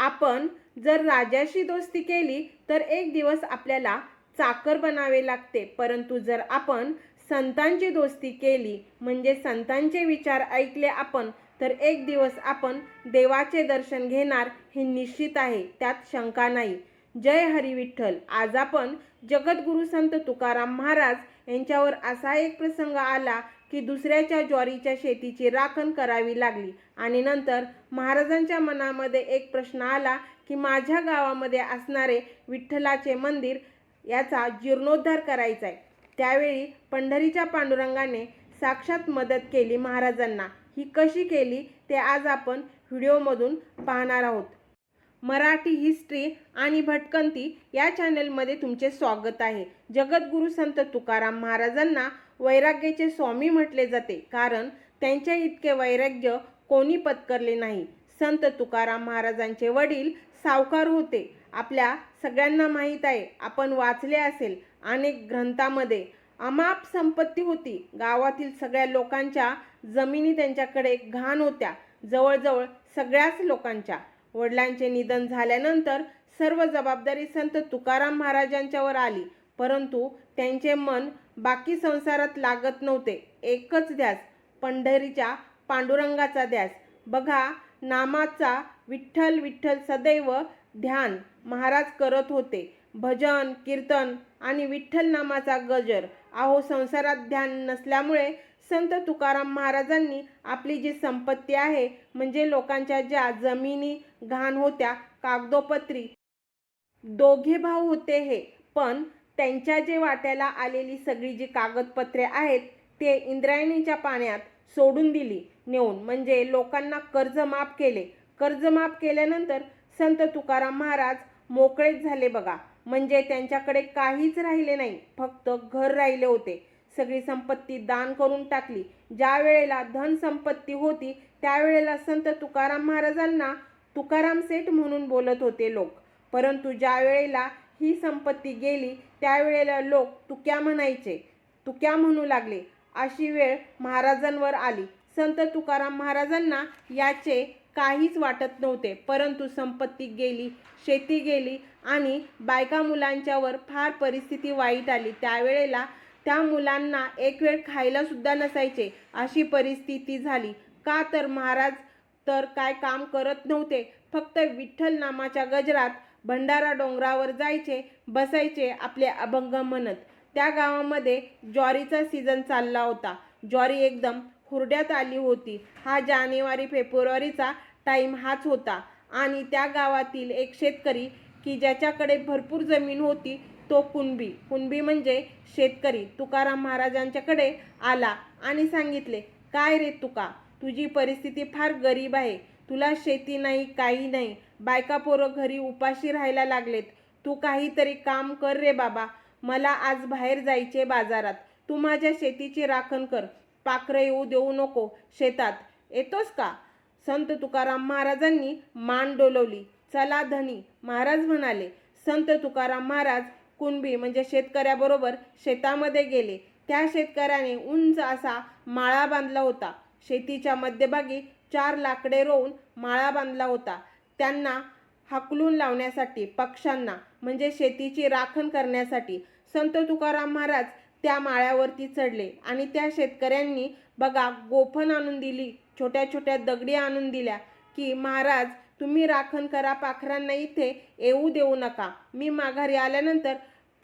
आपण जर राजाशी दोस्ती केली तर एक दिवस आपल्याला चाकर बनावे लागते. परंतु जर आपण संतांची दोस्ती केली म्हणजे संतांचे विचार ऐकले आपण तर एक दिवस आपण देवाचे दर्शन घेणार हे निश्चित आहे त्यात शंका नाही. जय हरी विठ्ठल. आज आपण जगद्गुरु संत तुकाराम महाराज यांच्यावर असा एक प्रसंग आला की दुसऱ्याच्या ज्वारीच्या शेतीची राखण करावी लागली. आणि नंतर महाराजांच्या मनामध्ये एक प्रश्न आला की माझ्या गावामध्ये असणारे विठ्ठलाचे मंदिर याचा जीर्णोद्धार करायचा आहे त्यावेळी पंढरीच्या पांडुरंगाने साक्षात मदत केली महाराजांना. ही कशी केली ते आज आपण व्हिडिओमधून पाहणार आहोत. मराठी हिस्ट्री आणि भटकंती या चॅनलमध्ये तुमचे स्वागत आहे. जगद्गुरु संत तुकाराम महाराजांना वैराग्याचे स्वामी म्हटले जाते. कारण त्यांच्या इतके वैराग्य कोणी पत्करले नाही. संत तुकाराम महाराजांचे वडील सावकार होते. आपल्या सगळ्यांना माहीत आहे आपण वाचले असेल अनेक ग्रंथामध्ये. अमाप संपत्ती होती. गावातील सगळ्या लोकांच्या जमिनी त्यांच्याकडे घाण होत्या. जवळजवळ सगळ्याच लोकांच्या. वडिलांचे निधन झाल्यानंतर सर्व जबाबदारी संत तुकाराम महाराजांच्यावर आली. परंतु त्यांचे मन बाकी संसारात लागत नव्हते. एकच ध्यास पंढरीच्या पांडुरंगाचा ध्यास बघा नामाचा विठ्ठल विठ्ठल सदैव ध्यान महाराज करत होते. भजन कीर्तन आणि विठ्ठल नामाचा गजर. अहो संसारात ध्यान नसल्यामुळे संत तुकाराम महाराजांनी आपली जी संपत्ती आहे म्हणजे लोकांच्या ज्या जमिनी घाण होत्या कागदोपत्री दोघे भाऊ होते हे. पण त्यांच्या जे वाट्याला आलेली सगळी जी कागदपत्रे आहेत ते इंद्रायणीच्या पाण्यात सोडून दिली नेऊन. म्हणजे लोकांना कर्ज माफ केले. कर्ज माफ केल्यानंतर संत तुकाराम महाराज मोकळेच झाले बघा. म्हणजे त्यांच्याकडे काहीच राहिले नाही. फक्त घर राहिले होते. सगळी संपत्ती दान करून टाकली. ज्या वेळेला धन संपत्ती होती त्यावेळेला संत तुकाराम महाराजांना तुकाराम सेठ म्हणून बोलत होते लोक. परंतु ज्या वेळेला ही संपत्ती गेली त्यावेळेला लोक तुक्या म्हणायचे. तुक्या म्हणू लागले. अशी वेळ महाराजांवर आली. संत तुकाराम महाराजांना याचे काहीच वाटत नव्हते. परंतु संपत्ती गेली शेती गेली आणि बायका मुलांच्यावर फार परिस्थिती वाईट आली. त्यावेळेला त्या मुलांना एक वेळ खायलासुद्धा नसायचे. अशी परिस्थिती झाली. का तर महाराज तर काय काम करत नव्हते. फक्त विठ्ठल नामाच्या गजरात भंडारा डोंगरावर जायचे बसायचे आपले अभंग म्हणत. त्या गावामध्ये ज्वारीचा सीझन चालला होता. ज्वारी एकदम हुरड्यात आली होती. हा जानेवारी फेब्रुवारीचा टाईम हाच होता. आणि त्या गावातील एक शेतकरी की ज्याच्याकडे भरपूर जमीन होती तो कुणबी. कुणबी म्हणजे शेतकरी. तुकाराम महाराजांच्याकडे आला आणि सांगितले काय रे तुका? तुझी परिस्थिती फार गरीब आहे. तुला शेती नाही काही नाही. बायका पोरं घरी उपाशी राहायला लागलेत. तू काहीतरी काम कर रे बाबा. मला आज बाहेर जायचे बाजारात. तू माझ्या शेतीची राखण कर. पाखरं येऊ देऊ नको शेतात. येतोस का? संत तुकाराम महाराजांनी मान डोलवली. चला धनी महाराज म्हणाले. संत तुकाराम महाराज कुणबी म्हणजे शेतकऱ्याबरोबर शेतामध्ये गेले. त्या शेतकऱ्याने उंच असा माळा बांधला होता. शेतीच्या मध्यभागी चार लाकडे रोवून माळा बांधला होता. त्यांना हाकलून लावण्यासाठी पक्ष्यांना म्हणजे शेतीची राखण करण्यासाठी संत तुकाराम महाराज त्या माळ्यावरती चढले आणि त्या शेतकऱ्यांनी बघा गोफण आणून दिली छोट्या छोट्या दगडी आणून दिल्या की महाराज तुम्ही राखण करा पाखरांना इथे येऊ देऊ नका. मी माघारी आल्यानंतर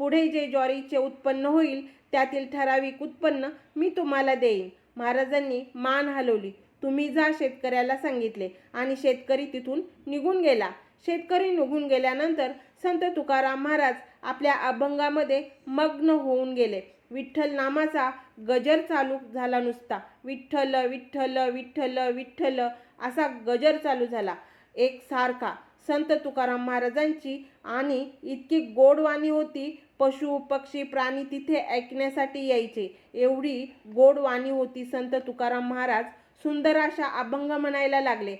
पुढे जे ज्वारीचे उत्पन्न होईल त्यातील ठराविक उत्पन्न मी तुम्हाला देईन. महाराजांनी मान हलवली. तुम्ही जा शेतकऱ्याला सांगितले आणि शेतकरी तिथून निघून गेला. शेतकरी निघून गेल्यानंतर संत तुकाराम महाराज आपल्या अभंगामध्ये मग्न होऊन गेले. विठ्ठल नामाचा गजर चालू झाला नुसता. विठ्ठल विठ्ठल विठ्ठल विठ्ठल असा गजर चालू झाला. एक सारखा संत तुकाराम महाराजांची आणि इतकी गोडवाणी होती पशु पक्षी प्राणी तिथे ऐकण्यासाठी यायचे. एवढी गोडवाणी होती संत तुकाराम महाराज. सुंदर अशा अभंग म्हणायला लागले.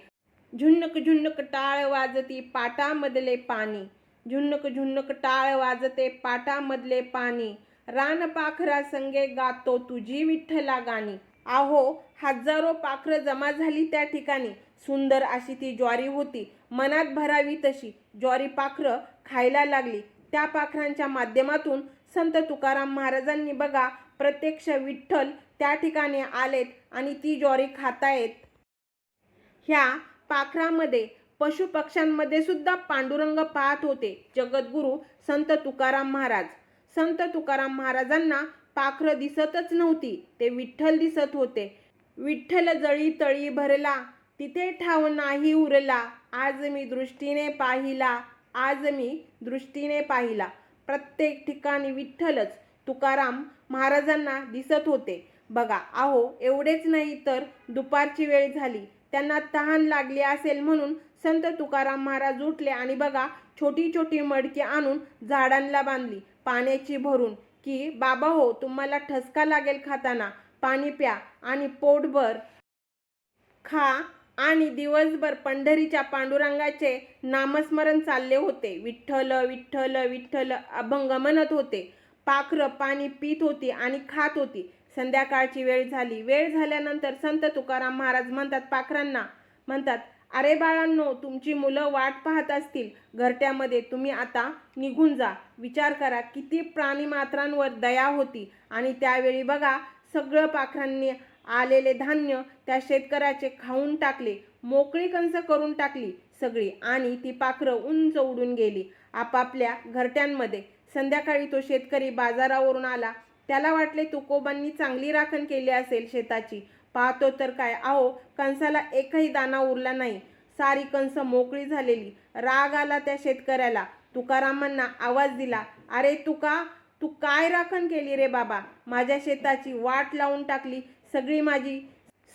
झुन्नक झुन्नक टाळ वाजती पाटामधले पाणी. झुन्नक झुन्नक टाळ वाजते पाटामधले पाणी. रान पाखरा संगे गातो तुझी विठ्ठला गाणी आहो हजारो पाखरं जमा झाली त्या ठिकाणी. सुंदर अशी ती ज्वारी होती. मनात भरावी तशी. ज्वारी पाखरं खायला लागली. त्या पाखरांच्या माध्यमातून संत तुकाराम महाराजांनी बघा प्रत्यक्ष विठ्ठल त्या ठिकाणी आलेत आणि ती ज्वारी खातायत. ह्या पाखरामध्ये पशुपक्ष्यांमध्ये सुद्धा पांडुरंग पाहत होते. जगद्गुरु संत तुकाराम महाराज. संत तुकाराम महाराजांना पाखरं दिसतच नव्हती. ते विठ्ठल दिसत होते. विठ्ठल जळी तळी भरला. तिथे ठाव नाही उरला. आज मी दृष्टीने पाहिला. आज मी दृष्टीने पाहिला. प्रत्येक ठिकाणी विठ्ठलच तुकाराम महाराजांना दिसत होते. बघा आहो एवढेच नाही तर दुपारची वेळ झाली. त्यांना तहान लागली असेल म्हणून संत तुकाराम महाराज उठले आणि बघा छोटी छोटी मडकी आणून झाडांना बांधली पाण्याची भरून. की बाबा हो तुम्हाला ठसका लागेल खाताना. पाणी प्या आणि पोटभर खा. आणि दिवसभर पंढरीच्या पांडुरंगाचे नामस्मरण चालले होते. विठ्ठल विठ्ठल विठ्ठल अभंग म्हणत होते. पाखरं पाणी पित होती आणि खात होती. संध्याकाळची वेळ झाली. वेळ झाल्यानंतर संत तुकाराम महाराज म्हणतात पाखरांना म्हणतात अरे बाळांनो तुमची मुलं वाट पाहत असतील. घरट्यामध्ये तुम्ही आता निघून जा. विचार करा किती प्राणीमात्रांवर दया होती. आणि त्यावेळी बघा सगळं पाखरांनी आलेले धान्य त्या शेतकऱ्याचे खाऊन टाकले. मोकळी कंस करून टाकली सगळी. आणि ती पाखरं उंच उडून गेली. आपापल्या घरट्यांमध्ये. संध्याकाळी तो शेतकरी बाजारावरून आला. त्याला वाटले तुकोबांनी चांगली राखण केली असेल शेताची. पाहतो तर काय? आहो कंसाला एकही दाना उरला नाही. सारी कंस मोकळी झालेली. राग आला त्या शेतकऱ्याला. तुकारामांना आवाज दिला अरे तुका तू काय राखण केली रे बाबा? माझ्या शेताची वाट लावून टाकली. सगळी माझी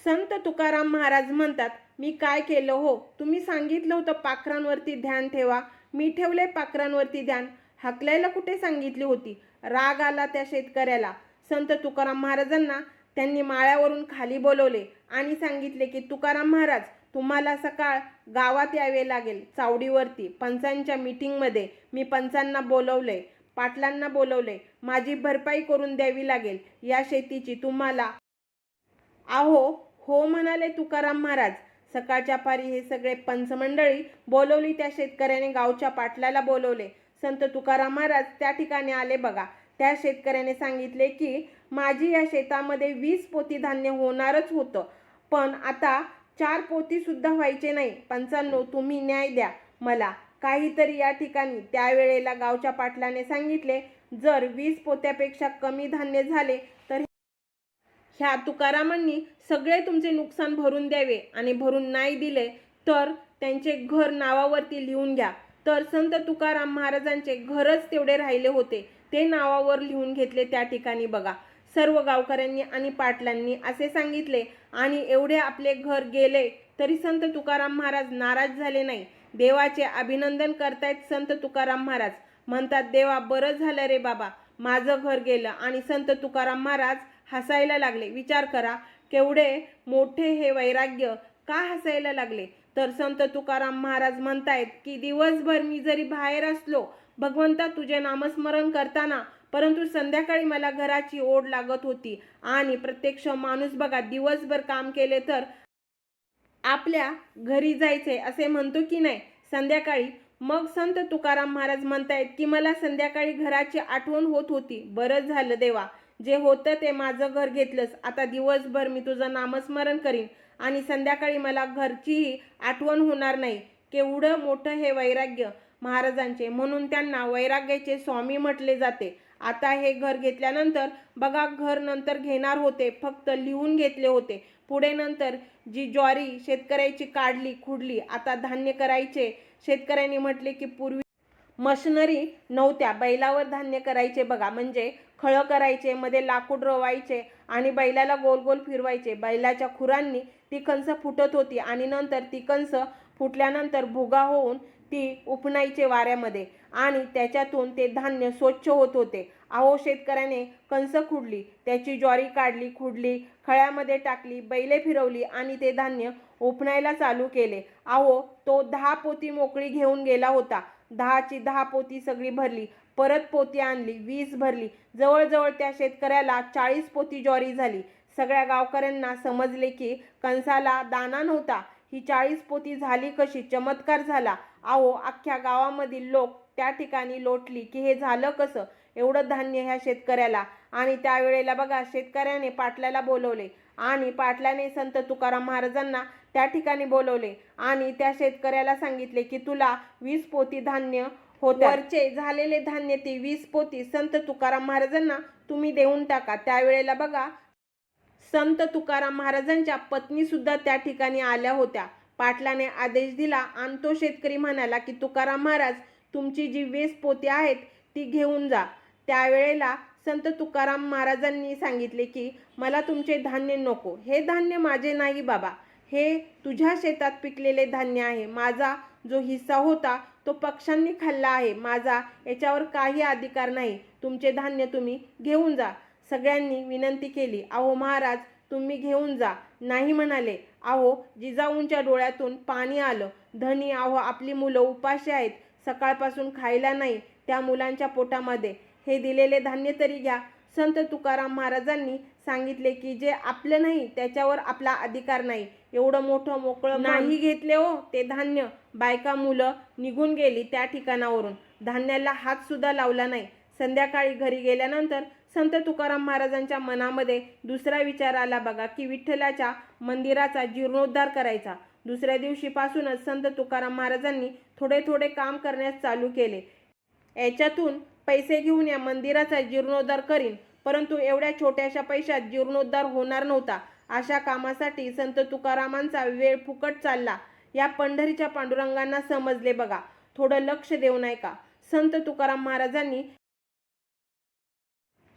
संत तुकाराम महाराज म्हणतात मी काय केलं हो? तुम्ही सांगितलं होतं पाखरांवरती ध्यान ठेवा. मी ठेवले पाखरांवरती ध्यान. हकलायला कुठे सांगितली होती? राग आला त्या शेतकऱ्याला. संत तुकाराम महाराजांना त्यांनी माळ्यावरून खाली बोलवले आणि सांगितले की तुकाराम महाराज तुम्हाला सकाळ गावात यावे लागेल चावडीवरती. पंचांच्या मीटिंगमध्ये मी पंचांना बोलवले पाटलांना बोलवले. माझी भरपाई करून द्यावी लागेल. या शेतीची तुम्हाला आहो हो म्हणाले तुकाराम महाराज. सकाळच्या पारी हे सगळे पंचमंडळी बोलवली त्या शेतकऱ्याने गावच्या पाटलाला बोलवले. संत तुकाराम महाराज त्या ठिकाणी आले बघा. त्या शेतकऱ्याने सांगितले की माझी या शेतामध्ये वीस पोती धान्य होणारच होतं. पण आता चार पोती सुद्धा व्हायचे नाही. पंचांनो तुम्ही न्याय द्या मला. काहीतरी या ठिकाणी त्यावेळेला गावच्या पाटलाने सांगितले जर वीस पोत्यापेक्षा कमी धान्य झाले तर ह्या तुकारामांनी सगळे तुमचे नुकसान भरून द्यावे आणि भरून नाही दिले तर त्यांचे घर नावावरती लिहून घ्या. तर संत तुकाराम महाराजांचे घरच तेवढे राहिले होते. ते नावावर लिहून घेतले त्या ठिकाणी बघा. सर्व गावकऱ्यांनी आणि पाटलांनी असे सांगितले आणि एवढे आपले घर गेले तरी संत तुकाराम महाराज नाराज झाले नाही. देवाचे अभिनंदन करतायत संत तुकाराम महाराज. म्हणतात देवा बरं झालं रे बाबा. माझं घर गेलं आणि संत तुकाराम महाराज हसायला लागले. विचार करा केवढे मोठे हे वैराग्य का हसायला लागले? तर संत तुकाराम महाराज म्हणतायत की दिवसभर मी जरी बाहेर असलो भगवंता तुझे नामस्मरण करताना परंतु संध्याकाळी मला घराची ओढ लागत होती. आणि प्रत्यक्ष माणूस बघा दिवसभर काम केले तर आपल्या घरी जायचे असे म्हणतो की नाही? संध्याकाळी. मग संत तुकाराम महाराज म्हणतायत की मला संध्याकाळी घराची आठवण होत होती. बरं झालं देवा जे होतं ते माझं घर घेतलंस. आता दिवसभर मी तुझं नामस्मरण करीन. आणि संध्याकाळी मला घरचीही आठवण होणार नाही. केवढं मोठं हे वैराग्य महाराजांचे. म्हणून त्यांना वैराग्याचे स्वामी म्हटले जाते. आता हे घर घेतल्यानंतर बघा घर नंतर घेणार होते फक्त लिहून घेतले होते. पुढे नंतर जी ज्वारी शेतकऱ्याची काढली खुडली आता धान्य करायचे. शेतकऱ्यांनी म्हटले की पूर्वी मशिनरी नव्हत्या. बैलावर धान्य करायचे बघा. म्हणजे खळं करायचे मध्ये लाकूड रोवायचे आणि बैलाला गोल गोल फिरवायचे. बैलाच्या खुरांनी ती कंस फुटत होती आणि नंतर ती कंस फुटल्यानंतर भुगा होऊन ती उपणाईचे वाऱ्यामध्ये आणि त्याच्यातून ते धान्य स्वच्छ होत होते. आहो शेतकऱ्याने कंस खुडली त्याची ज्वारी काढली खुडली खळ्यामध्ये टाकली बैले फिरवली आणि ते धान्य उपणायला चालू केले. आहो तो दहा पोती मोकळी घेऊन गेला होता. दहाची दहा पोती सगळी भरली परत पोती आणली वीस भरली. जवळजवळ त्या शेतकऱ्याला चाळीस पोती ज्वारी झाली. सगळ्या गावकऱ्यांना समजले की कंसाला दाना नव्हता. ही चाळीस पोती झाली कशी? चमत्कार झाला. अहो अख्ख्या गावामधील लोक त्या ठिकाणी लोटली की हे झालं कसं? एवढं धान्य ह्या शेतकऱ्याला. आणि त्यावेळेला बघा शेतकऱ्याने पाटलाला बोलवले. आणि पाटलाने संत तुकाराम महाराजांना त्या ठिकाणी बोलवले. आणि त्या शेतकऱ्याला सांगितले की तुला वीस पोती धान्य होते झालेले धान्य ती वीस पोती संत तुकाराम महाराजांना तुम्ही देऊन टाका. त्यावेळेला बघा संत तुकाराम महाराजांच्या पत्नी सुद्धा त्या ठिकाणी आल्या होत्या. पाटलाने आदेश दिला. आणि तो शेतकरी म्हणाला की तुकाराम महाराज तुमची जी वेस पोती आहेत ती घेऊन जा. त्यावेळेला संत तुकाराम महाराजांनी सांगितले की मला तुमचे धान्य नको. हे धान्य माझे नाही बाबा. हे तुझ्या शेतात पिकलेले धान्य आहे. माझा जो हिस्सा होता तो पक्ष्यांनी खाल्ला आहे. माझा याच्यावर काही अधिकार नाही. तुमचे धान्य तुम्ही घेऊन जा. सगळ्यांनी विनंती केली अहो महाराज तुम्ही घेऊन जा. नाही म्हणाले. अहो जिजाऊंच्या डोळ्यातून पाणी आलं. धनी अहो आपली मुलं उपाशी आहेत. सकाळपासून खायला नाही त्या मुलांच्या पोटामध्ये. हे दिलेले धान्य तरी घ्या. संत तुकाराम महाराजांनी सांगितले की जे आपलं नाही त्याच्यावर आपला अधिकार नाही. एवढं मोठं मोकळं नाही घेतले हो ते धान्य. बायका मुलं निघून गेली त्या ठिकाणावरून. धान्याला हातसुद्धा लावला नाही. संध्याकाळी घरी गेल्यानंतर संत तुकाराम महाराजांच्या मनामध्ये दुसरा विचार आला बघा की विठ्ठलाच्या मंदिराचा जीर्णोद्धार करायचा. दुसऱ्या दिवशीपासूनच संत तुकाराम महाराजांनी थोडे थोडे काम करण्यास चालू केले. याच्यातून पैसे घेऊन या मंदिराचा जीर्णोद्धार करीन परंतु एवढ्या छोट्याशा पैशात जीर्णोद्धार होणार नव्हता. अशा कामासाठी संत तुकारामांचा वेळ फुकट चालला. या पंढरीच्या पांडुरंगांना समजले बघा. थोडं लक्ष देऊ नये का संत तुकाराम महाराजांनी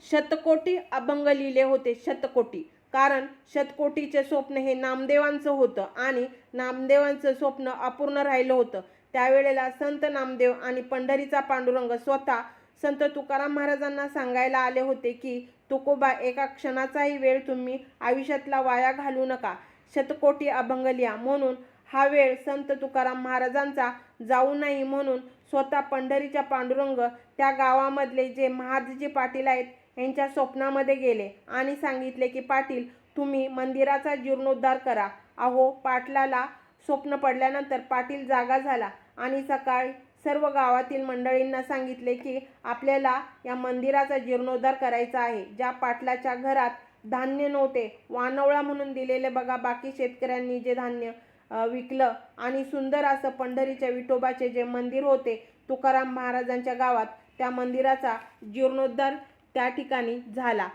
शतकोटी अभंग लिहिले होते शतकोटी. कारण शतकोटीचे स्वप्न हे नामदेवांचं होतं आणि नामदेवांचं स्वप्न अपूर्ण राहिलं होतं. त्यावेळेला संत नामदेव आणि पंढरीचा पांडुरंग स्वतः संत तुकाराम महाराजांना सांगायला आले होते की तुकोबा एका क्षणाचाही वेळ तुम्ही आयुष्यातला वाया घालू नका. शतकोटी अभंग लिहा. म्हणून हा वेळ संत तुकाराम महाराजांचा जाऊ नाही म्हणून स्वतः पंढरीच्या पांडुरंग त्या गावामधले जे महादजी पाटील आहेत यांच्या स्वप्नामध्ये गेले आणि सांगितले की पाटील तुम्ही मंदिराचा जीर्णोद्धार करा. अहो पाटलाला स्वप्न पडल्यानंतर पाटील जागा झाला आणि सकाळी सर्व गावातील मंडळींना सांगितले की आपल्याला या मंदिराचा जीर्णोद्धार करायचा आहे ज्या पाटलाच्या घरात धान्य नव्हते वानवळा म्हणून दिलेले बघा बाकी शेतकऱ्यांनी जे धान्य विकलं आणि सुंदर असं पंढरीच्या विठोबाचे जे मंदिर होते तुकाराम महाराजांच्या गावात त्या मंदिराचा जीर्णोद्धार त्या ठिकाणी झाला.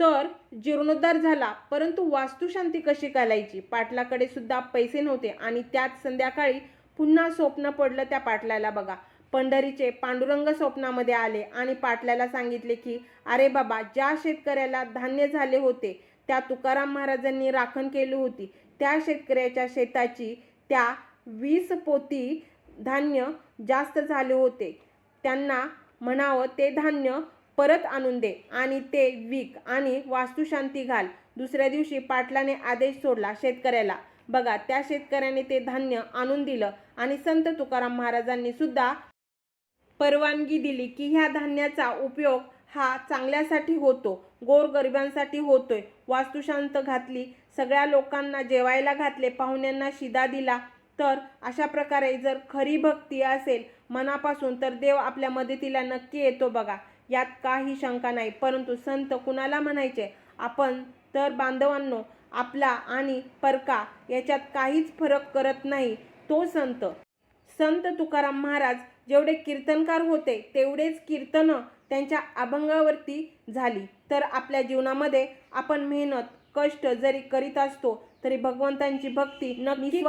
तर जीर्णोद्धार झाला परंतु वास्तुशांती कशी करायची पाटलाकडे सुद्धा पैसे नव्हते आणि त्यात संध्याकाळी पुन्हा स्वप्न पडलं त्या पाटलाला बघा. पंढरीचे पांडुरंग स्वप्नामध्ये आले आणि पाटलाला सांगितले की अरे बाबा ज्या शेतकऱ्याला धान्य झाले होते त्या तुकाराम महाराजांनी राखण केली होती. त्या शेतकऱ्याच्या शेताची त्या वीस पोती धान्य जास्त झाले होते. त्यांना म्हणावं ते धान्य परत आणून दे. आणि ते विक आणि वास्तुशांती घाल. दुसऱ्या दिवशी पाटलाने आदेश सोडला शेतकऱ्याला. बघा त्या शेतकऱ्याने ते धान्य आणून दिलं आणि संत तुकाराम महाराजांनी सुद्धा परवानगी दिली की ह्या धान्याचा उपयोग हा चांगल्यासाठी होतो गोरगरिबांसाठी होतोय. वास्तुशांत घातली सगळ्या लोकांना जेवायला घातले पाहुण्यांना शिदा दिला तर अशा प्रकारे जर खरी भक्ती असेल मनापासून तर देव आपल्या मदतीला नक्की येतो बघा. यात काही शंका नाही. परंतु संत कुणाला म्हणायचे? आपण तर बांधवांनो आपला आणि परका याच्यात काहीच फरक करत नाही तो संत. संत तुकाराम महाराज जेवढे कीर्तनकार होते तेवढेच कीर्तनं त्यांच्या अभंगावरती झाली. तर आपल्या जीवनामध्ये आपण मेहनत कष्ट जरी करीत असतो तरी भगवंतांची भक्ती नक्की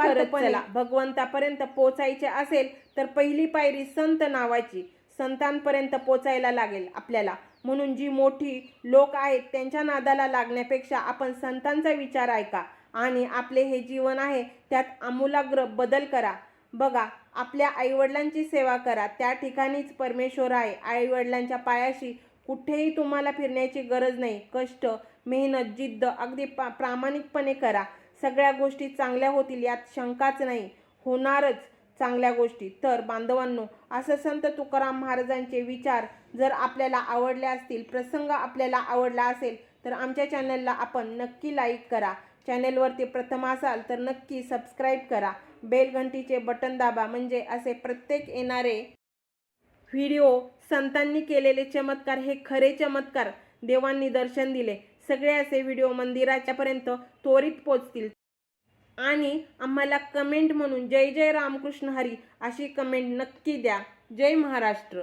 भगवंतापर्यंत पोचायचे असेल तर पहिली पायरी संत नावाची. संतांपर्यंत पोचायला लागेल आपल्याला. म्हणून जी मोठी लोक आहेत त्यांच्या नादाला लागण्यापेक्षा आपण संतांचा विचार ऐका आणि आपले हे जीवन आहे त्यात आमूलाग्र बदल करा. बघा आपल्या आईवडिलांची सेवा करा. त्या ठिकाणीच परमेश्वर आहे. आईवडिलांच्या पायाशी कुठेही तुम्हाला फिरण्याची गरज नाही. कष्ट मेहनत जिद्द अगदी पा प्रामाणिकपणे करा. सगळ्या गोष्टी चांगल्या होतील यात शंकाच नाही. होणारच. चांगल्या गोष्टी. तर बांधवांनो असं संत तुकाराम महाराजांचे विचार जर आपल्याला आवडले असतील प्रसंग आपल्याला आवडला असेल तर आमच्या चॅनलला आपण नक्की लाईक करा. चॅनेलवरती प्रथम असाल तर नक्की सबस्क्राईब करा. बेल घंटीचे बटन दाबा म्हणजे असे प्रत्येक येणारे व्हिडिओ संतांनी केलेले चमत्कार हे खरे चमत्कार देवांनी दर्शन दिले. सगळे असे व्हिडिओ मंदिराच्यापर्यंत त्वरित पोचतील आणि आम्हाला कमेंट म्हणून जय जय रामकृष्ण हरी अशी कमेंट नक्की द्या. जय महाराष्ट्र.